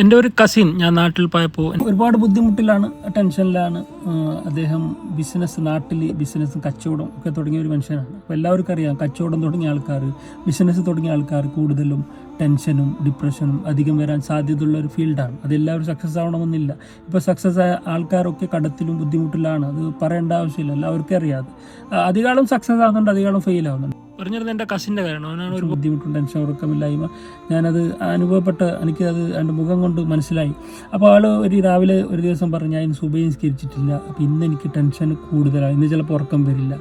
എന്റെ ഒരു കസിൻ ഞാൻ നാട്ടിൽ പോയപ്പോൾ ഒരുപാട് ബുദ്ധിമുട്ടിലാണ് ടെൻഷനിലാണ്. അദ്ദേഹം ബിസിനസ് നാട്ടിൽ ബിസിനസ് കച്ചവടം ഒക്കെ തുടങ്ങിയ ഒരു മനുഷ്യനാണ്. അപ്പോൾ എല്ലാവർക്കും അറിയാം കച്ചവടം തുടങ്ങിയ ആൾക്കാർ ബിസിനസ് തുടങ്ങിയ ആൾക്കാർ കൂടുതലും ടെൻഷനും ഡിപ്രഷനും അധികം വരാൻ സാധ്യതയുള്ള ഒരു ഫീൽഡാണ് അതെല്ലാവരും സക്സസ് ആവണമെന്നില്ല. ഇപ്പോൾ സക്സസ് ആയ ആൾക്കാരൊക്കെ കടത്തിലും ബുദ്ധിമുട്ടിലാണ്. അത് പറയേണ്ട ആവശ്യമില്ല എല്ലാവർക്കും അറിയാതെ അധികാളും സക്സസ് ആകുന്നുണ്ട് അധികാളും ഫെയിൽ ആവുന്നുണ്ട്. പറഞ്ഞിരുന്നത് എന്റെ കസിന്റെ കാരണം അവനാണ് ഒരു ബുദ്ധിമുട്ടും ടെൻഷൻ ഉറക്കമില്ലായ്മ. ഞാനത് അനുഭവപ്പെട്ട അത് എന്റെ മുഖം കൊണ്ട് മനസ്സിലായി. അപ്പോൾ ആൾ ഒരു രാവിലെ ഒരു ദിവസം പറഞ്ഞു ഞാൻ സുബൈ നിസ്കരിച്ചിട്ടില്ല. അപ്പോൾ ഇന്ന് എനിക്ക് ടെൻഷൻ കൂടുതലാണ്. ഇന്ന് ചിലപ്പോൾ ഉറക്കം വരില്ല.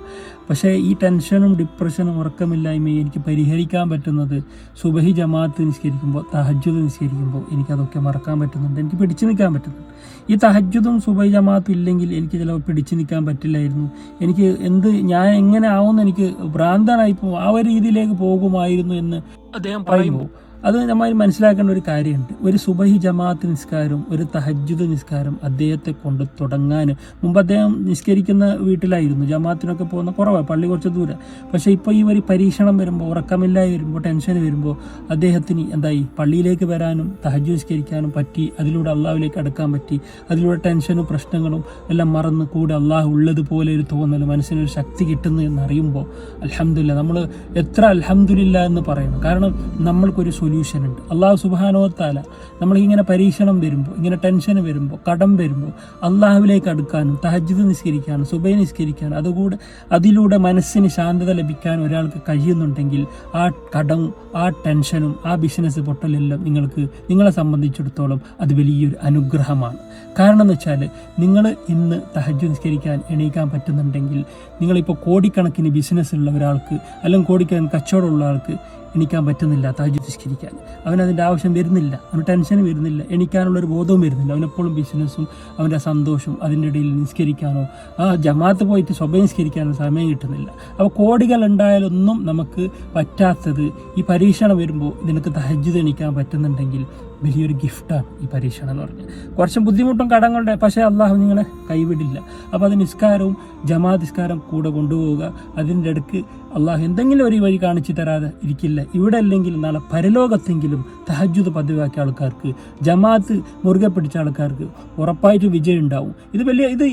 പക്ഷേ ഈ ടെൻഷനും ഡിപ്രഷനും ഉറക്കമില്ലായ്മയും എനിക്ക് പരിഹരിക്കാൻ പറ്റുന്നത് സുബഹി ജമാഅത്ത് നിസ്കരിക്കുമ്പോൾ തഹജ്ജുദ് നിസ്കരിക്കുമ്പോൾ എനിക്കതൊക്കെ മറക്കാൻ പറ്റുന്നുണ്ട്. എനിക്ക് പിടിച്ചു നിൽക്കാൻ പറ്റുന്നുണ്ട്. ഈ തഹജ്ജുദും സുബൈ ജമാഅത്തും ഇല്ലെങ്കിൽ എനിക്ക് ചിലപ്പോൾ പിടിച്ചു നിൽക്കാൻ പറ്റില്ലായിരുന്നു. എനിക്ക് എന്ത് ഞാൻ എങ്ങനെ ആവുമെന്ന് എനിക്ക് ഭ്രാന്തനായി ആ ഒരു രീതിയിലേക്ക് പോകുമായിരുന്നു എന്ന് അദ്ദേഹം പറയുമ്പോൾ അത് നമ്മൾ മനസ്സിലാക്കേണ്ട ഒരു കാര്യമുണ്ട്. ഒരു സുബഹി ജമാഅത്ത് നിസ്കാരം ഒരു തഹജ്ജുദ് നിസ്കാരം അദ്ദേഹത്തെ കൊണ്ട് തുടങ്ങാൻ മുമ്പ് അദ്ദേഹം നിസ്കരിക്കുന്ന വീട്ടിലായിരുന്നു. ജമാഅത്തിനൊക്കെ പോകുന്ന കുറവാണ് പള്ളി കുറച്ച് ദൂരം. പക്ഷേ ഇപ്പോൾ ഈ ഒരു പരീക്ഷണം വരുമ്പോൾ ഉറക്കമില്ലായി വരുമ്പോൾ ടെൻഷൻ വരുമ്പോൾ അദ്ദേഹത്തിന് എന്തായി? പള്ളിയിലേക്ക് വരാനും തഹജു നിസ്കരിക്കാനും പറ്റി അതിലൂടെ അള്ളാഹുവിലേക്ക് അടുക്കാൻ പറ്റി അതിലൂടെ ടെൻഷനും പ്രശ്നങ്ങളും എല്ലാം മറന്ന് കൂടെ അള്ളാഹു ഉള്ളതുപോലെ ഒരു തോന്നൽ മനസ്സിനൊരു ശക്തി കിട്ടുന്നു എന്നറിയുമ്പോൾ അലഹമില്ല നമ്മൾ എത്ര അലഹമില്ല എന്ന് പറയുന്നു കാരണം നമ്മൾക്കൊരു സൊല്യൂഷൻ ഉണ്ട്. അള്ളാഹു സുബാനോത്താല നമ്മളിങ്ങനെ പരീക്ഷണം വരുമ്പോൾ ഇങ്ങനെ ടെൻഷൻ വരുമ്പോൾ കടം വരുമ്പോൾ അള്ളാഹുവിലേക്ക് അടുക്കാനും തഹജിദ് നിസ്കരിക്കാനും സുബൈ നിസ്കരിക്കാനും അതുകൂടെ അതിലൂടെ മനസ്സിന് ശാന്തത ലഭിക്കാൻ ഒരാൾക്ക് കഴിയുന്നുണ്ടെങ്കിൽ ആ കടം ആ ടെൻഷനും ആ ബിസിനസ് പൊട്ടലെല്ലാം നിങ്ങൾക്ക് നിങ്ങളെ സംബന്ധിച്ചിടത്തോളം അത് വലിയൊരു അനുഗ്രഹമാണ്. കാരണം എന്ന് വെച്ചാൽ നിങ്ങൾ ഇന്ന് തഹജ് നിസ്കരിക്കാൻ എണീക്കാൻ പറ്റുന്നുണ്ടെങ്കിൽ നിങ്ങളിപ്പോൾ കോടിക്കണക്കിന് ബിസിനസ് ഉള്ള ഒരാൾക്ക് അല്ലെങ്കിൽ കോടിക്കണക്കിന് കച്ചവടമുള്ള ആൾക്ക് എണീക്കാൻ പറ്റുന്നില്ല താജു നിസ്കരിക്കാൻ. അവനതിന്റെ ആവശ്യം വരുന്നില്ല അവന് ടെൻഷൻ വരുന്നില്ല എണിക്കാനുള്ള ഒരു ബോധവും വരുന്നില്ല. അവനെപ്പോഴും ബിസിനസ്സും അവന്റെ സന്തോഷവും അതിന്റെ ഇടയിൽ നിസ്കരിക്കാനോ ആ ജമാത്ത് പോയിട്ട് സ്വഭയം നിസ്കരിക്കാനോ സമയം കിട്ടുന്നില്ല. അപ്പോൾ കോടികൾ ഉണ്ടായാലൊന്നും നമുക്ക് പറ്റാത്തത് ഈ പരീക്ഷണം വരുമ്പോൾ നിനക്ക് തഹജ്ജുദ് എണിക്കാൻ പറ്റുന്നുണ്ടെങ്കിൽ വലിയൊരു ഗിഫ്റ്റാണ് ഈ പരീക്ഷണം എന്ന് പറഞ്ഞാൽ. കുറച്ച് ബുദ്ധിമുട്ടും കടങ്ങളുടെ പക്ഷേ അള്ളാഹു നിങ്ങളെ കൈവിടില്ല. അപ്പോൾ അത് നിസ്കാരവും ജമാ നിസ്കാരം കൂടെ കൊണ്ടുപോവുക അതിന്റെ ഇടയ്ക്ക് അള്ളാഹു എന്തെങ്കിലും ഒരു വഴി കാണിച്ചു തരാതെ ഇരിക്കില്ല. ഇവിടെ അല്ലെങ്കിൽ നാളെ പരലോകത്തെങ്കിലും തഹജുദ് പതിവാക്കിയ ആൾക്കാർക്ക് ജമാഅത്ത് മുറുകെ പിടിച്ച ആൾക്കാർക്ക് ഉറപ്പായിട്ട് വിജയം ഉണ്ടാവും. ഇത് വലിയ ഇത്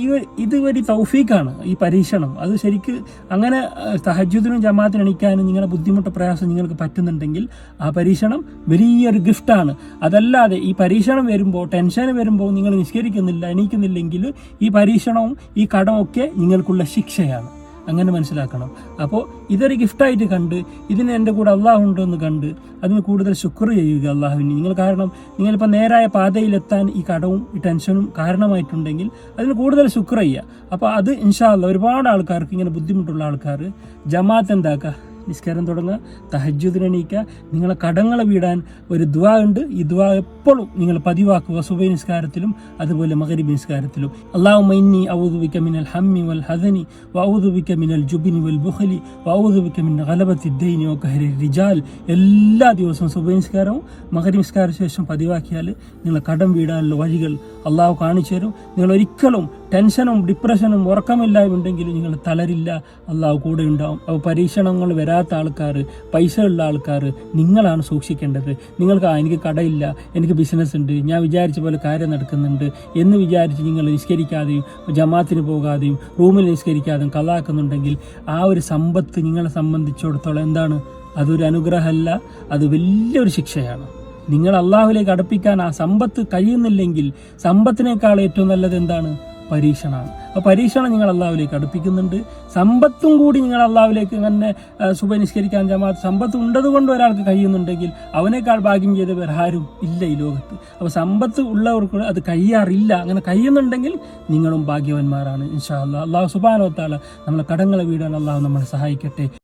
ഇത് ഒരു തൗഫീഖാണ് ഈ പരീക്ഷണം. അത് ശരിക്ക് അങ്ങനെ തഹജുദിനും ജമാഅത്തിനും എണീക്കാനും നിങ്ങളുടെ ബുദ്ധിമുട്ട് പ്രയാസം നിങ്ങൾക്ക് പറ്റുന്നുണ്ടെങ്കിൽ ആ പരീക്ഷണം വലിയൊരു ഗിഫ്റ്റാണ്. അതല്ലാതെ ഈ പരീക്ഷണം വരുമ്പോൾ ടെൻഷൻ വരുമ്പോൾ നിങ്ങൾ നിഷ്കരിക്കുന്നില്ല എണീക്കുന്നില്ലെങ്കിൽ ഈ പരീക്ഷണവും ഈ കടമൊക്കെ നിങ്ങൾക്കുള്ള ശിക്ഷയാണ്. അങ്ങനെ മനസ്സിലാക്കണം. അപ്പോൾ ഇതൊരു ഗിഫ്റ്റായിട്ട് കണ്ട് ഇതിന് എന്റെ കൂടെ അള്ളാഹു ഉണ്ടെന്ന് കണ്ട് അതിന് കൂടുതൽ ശുക്ർ ചെയ്യുക അള്ളാഹുവിന്. നിങ്ങൾ കാരണം നിങ്ങളിപ്പോൾ നേരായ പാതയിലെത്താൻ ഈ കടവും ഈ ടെൻഷനും കാരണമായിട്ടുണ്ടെങ്കിൽ അതിന് കൂടുതൽ ശുക്ർ ചെയ്യുക. അപ്പോൾ അത് ഇൻഷാല്ല ഒരുപാട് ആൾക്കാർക്ക് ഇങ്ങനെ ബുദ്ധിമുട്ടുള്ള ആൾക്കാർ ജമാഅത്ത് എന്താക്കുക നിസ്കാരം തുടങ്ങുക തഹജ്ജുദിന് എണീക്കുക. നിങ്ങളെ കടങ്ങളെ വീടാൻ ഒരു ദ്വാ ഉണ്ട്. ഈ ദ്വാ എപ്പോഴും നിങ്ങൾ പതിവാക്കുക. സുബൈ നിസ്കാരത്തിലും അതുപോലെ മകരിബ് നിസ്കാരത്തിലും. അള്ളാഹു മൈന്നി ഔദുബിക്ക മിനൽ ഹമ്മി വൽ ഹദനി വൗദുബിക്ക മിനൽ ജുബിനി വൽ ബുഹലി വൗദുബിക്ക മിൻ ഗലബത്തി ദൈനി വക്കഹരി റിജാൽ. എല്ലാ ദിവസവും സുബൈ നിസ്കാരവും മകരിബ് നിസ്കാര ശേഷം പതിവാക്കിയാൽ നിങ്ങളെ കടം വീടാനുള്ള വഴികൾ അള്ളാഹു കാണിച്ചു തരും. നിങ്ങൾ ഒരിക്കലും ടെൻഷനും ഡിപ്രഷനും ഉറക്കമില്ലായ്മ ഉണ്ടെങ്കിൽ നിങ്ങൾ തളരില്ല. അള്ളാഹു കൂടെ ഉണ്ടാവും അപ്പോൾ പരീക്ഷണങ്ങൾ വരാത്ത ആൾക്കാർ പൈസ ഉള്ള ആൾക്കാർ നിങ്ങളാണ് സൂക്ഷിക്കേണ്ടത്. നിങ്ങൾക്ക് ആ എനിക്ക് കടയില്ല എനിക്ക് ബിസിനസ് ഉണ്ട് ഞാൻ വിചാരിച്ച പോലെ കാര്യം നടക്കുന്നുണ്ട് എന്ന് വിചാരിച്ച് നിങ്ങൾ നിസ്കരിക്കാതെയും ജമാത്തിന് പോകാതെയും റൂമിൽ നിസ്കരിക്കാതെയും കലാക്കുന്നുണ്ടെങ്കിൽ ആ ഒരു സമ്പത്ത് നിങ്ങളെ സംബന്ധിച്ചിടത്തോളം എന്താണ്? അതൊരു അനുഗ്രഹമല്ല അത് വലിയൊരു ശിക്ഷയാണ്. നിങ്ങൾ അള്ളാഹുലേക്ക് അടുപ്പിക്കാൻ ആ സമ്പത്ത് കഴിയുന്നില്ലെങ്കിൽ സമ്പത്തിനേക്കാൾ ഏറ്റവും നല്ലത് എന്താണ്? പരീക്ഷണമാണ്. അപ്പോൾ പരീക്ഷണം നിങ്ങൾ അള്ളാഹുലേക്ക് അടുപ്പിക്കുന്നുണ്ട്. സമ്പത്തും കൂടി നിങ്ങൾ അള്ളാഹുലേക്ക് തന്നെ സുപനിഷ്കരിക്കാൻ ജമാഅത്ത് സമ്പത്ത് ഉണ്ടതുകൊണ്ട് ഒരാൾക്ക് കഴിയുന്നുണ്ടെങ്കിൽ അവനേക്കാൾ ഭാഗ്യം ചെയ്ത വേറെ ആരും ഇല്ല ഈ ലോകത്ത്. അപ്പോൾ സമ്പത്ത് ഉള്ളവർക്ക് അത് കഴിയാറില്ല. അങ്ങനെ കഴിയുന്നുണ്ടെങ്കിൽ നിങ്ങളും ഭാഗ്യവാന്മാരാണ് ഇൻഷാ അള്ളാഹ് അള്ളാഹു സുബാനോത്താല നമ്മളെ കടങ്ങളെ വീടാൻ അള്ളാഹു നമ്മളെ സഹായിക്കട്ടെ.